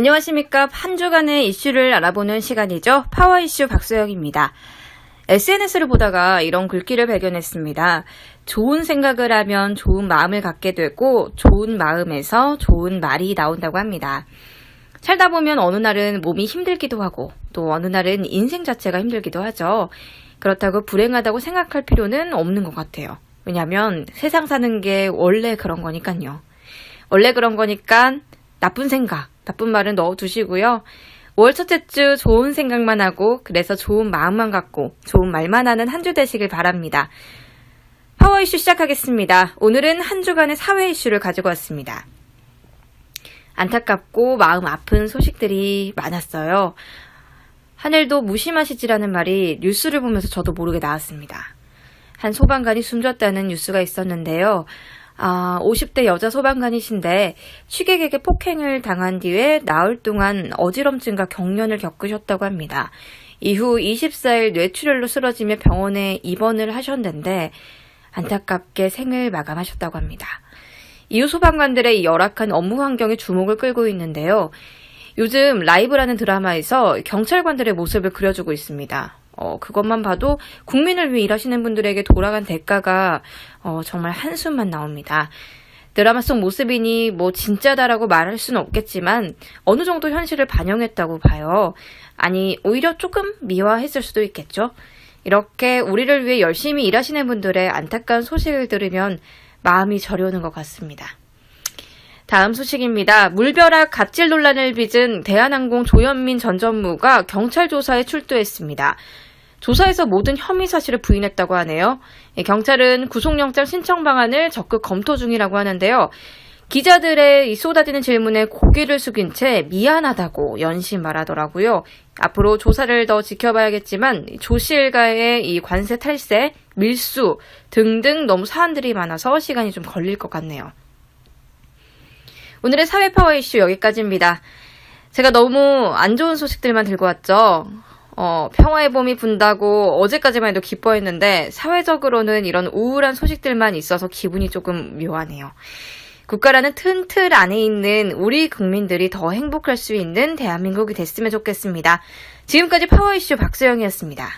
안녕하십니까. 한 주간의 이슈를 알아보는 시간이죠. 파워 이슈 박소영입니다. SNS를 보다가 이런 글귀를 발견했습니다. 좋은 생각을 하면 좋은 마음을 갖게 되고 좋은 마음에서 좋은 말이 나온다고 합니다. 살다 보면 어느 날은 몸이 힘들기도 하고 또 어느 날은 인생 자체가 힘들기도 하죠. 그렇다고 불행하다고 생각할 필요는 없는 것 같아요. 왜냐하면 세상 사는 게 원래 그런 거니까요. 원래 그런 거니까 나쁜 생각, 나쁜 말은 넣어두시고요. 5월 첫째 주 좋은 생각만 하고 그래서 좋은 마음만 갖고 좋은 말만 하는 한 주 되시길 바랍니다. 파워 이슈 시작하겠습니다. 오늘은 한 주간의 사회 이슈를 가지고 왔습니다. 안타깝고 마음 아픈 소식들이 많았어요. 하늘도 무심하시지라는 말이 뉴스를 보면서 저도 모르게 나왔습니다. 한 소방관이 숨졌다는 뉴스가 있었는데요. 아, 50대 여자 소방관이신데 취객에게 폭행을 당한 뒤에 나흘 동안 어지럼증과 경련을 겪으셨다고 합니다. 이후 24일 뇌출혈로 쓰러지며 병원에 입원을 하셨는데 안타깝게 생을 마감하셨다고 합니다. 이후 소방관들의 이 열악한 업무 환경에 주목을 끌고 있는데요. 요즘 라이브라는 드라마에서 경찰관들의 모습을 그려주고 있습니다. 어, 그것만 봐도 국민을 위해 일하시는 분들에게 돌아간 대가가 어, 정말 한숨만 나옵니다. 드라마 속 모습이니 뭐 진짜다라고 말할 수는 없겠지만 어느 정도 현실을 반영했다고 봐요. 아니 오히려 조금 미화했을 수도 있겠죠. 이렇게 우리를 위해 열심히 일하시는 분들의 안타까운 소식을 들으면 마음이 저려오는 것 같습니다. 다음 소식입니다. 물벼락 갑질 논란을 빚은 대한항공 조현민 전 전무가 경찰 조사에 출두했습니다. 조사에서 모든 혐의 사실을 부인했다고 하네요. 예, 경찰은 구속영장 신청 방안을 적극 검토 중이라고 하는데요. 기자들의 이 쏟아지는 질문에 고개를 숙인 채 미안하다고 연신 말하더라고요. 앞으로 조사를 더 지켜봐야겠지만 조씨 일가의 이 관세 탈세, 밀수 등등 너무 사안들이 많아서 시간이 좀 걸릴 것 같네요. 오늘의 사회 파워 이슈 여기까지입니다. 제가 너무 안 좋은 소식들만 들고 왔죠. 어, 평화의 봄이 분다고 어제까지만 해도 기뻐했는데 사회적으로는 이런 우울한 소식들만 있어서 기분이 조금 묘하네요. 국가라는 튼틀 안에 있는 우리 국민들이 더 행복할 수 있는 대한민국이 됐으면 좋겠습니다. 지금까지 파워 이슈 박소영이었습니다.